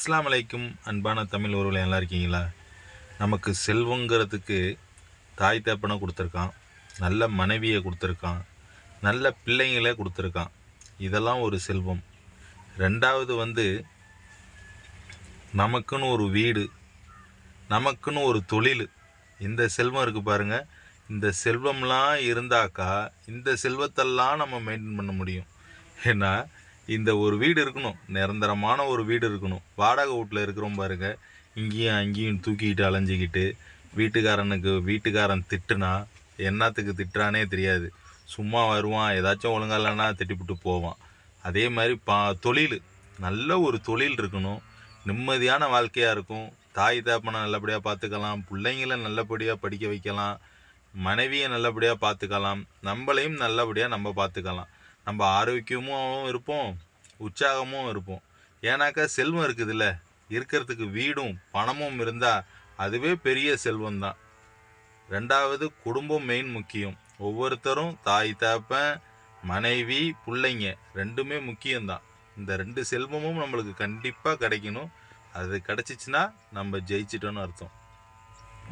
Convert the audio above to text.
அஸ்லாம் அலைக்கும் அன்பான தமிழ் உறவுகளை எல்லாம் இருக்கீங்களா? நமக்கு செல்வங்கிறதுக்கு தாய் தப்பனை கொடுத்துருக்கான் நல்ல மனைவியை கொடுத்துருக்கான் நல்ல பிள்ளைங்களே கொடுத்துருக்கான். இதெல்லாம் ஒரு செல்வம். ரெண்டாவது வந்து நமக்குன்னு ஒரு வீடு நமக்குன்னு ஒரு தொழில். இந்த செல்வம் இருக்குது பாருங்க. இந்த செல்வம்லாம் இருந்தாக்கா இந்த செல்வத்தெல்லாம் நம்ம மெயின்டைன் பண்ண முடியும். ஏன்னா இந்த ஒரு வீடு இருக்கணும். நிரந்தரமான ஒரு வீடு இருக்கணும். வாடகை வீட்டில் இருக்கிறோம் பாருங்க. இங்கேயும் அங்கேயும் தூக்கிக்கிட்டு அலைஞ்சிக்கிட்டு வீட்டுக்காரனுக்கு வீட்டுக்காரன் திட்டுனா என்னத்துக்கு திட்டுறானே தெரியாது. சும்மா வருவான் ஏதாச்சும் ஒழுங்கா இல்லைன்னா திட்டிப்புட்டு போவான். அதே மாதிரி பா தொழில். நல்ல ஒரு தொழில் இருக்கணும். நிம்மதியான வாழ்க்கையாக இருக்கும். தாய் தாப்பனை நல்லபடியாக பார்த்துக்கலாம். பிள்ளைங்கள நல்லபடியாக படிக்க வைக்கலாம். மனைவியை நல்லபடியாக பார்த்துக்கலாம். நம்மளையும் நல்லபடியாக நம்ம பார்த்துக்கலாம். நம்ம ஆரோக்கியமும் இருப்போம் உற்சாகமும் இருப்போம். ஏன்னாக்கா செல்வம் இருக்குதுல்ல? இருக்கிறதுக்கு வீடும் பணமும் இருந்தால் அதுவே பெரிய செல்வம் தான் ரெண்டாவது குடும்பம் மெயின் முக்கியம். ஒவ்வொருத்தரும் தாய் தாப்பன் மனைவி பிள்ளைங்க ரெண்டுமே முக்கியம்தான். இந்த ரெண்டு செல்வமும் நம்மளுக்கு கண்டிப்பாக கிடைக்கணும். அது கிடச்சிச்சின்னா நம்ம ஜெயிச்சிட்டோன்னு அர்த்தம்.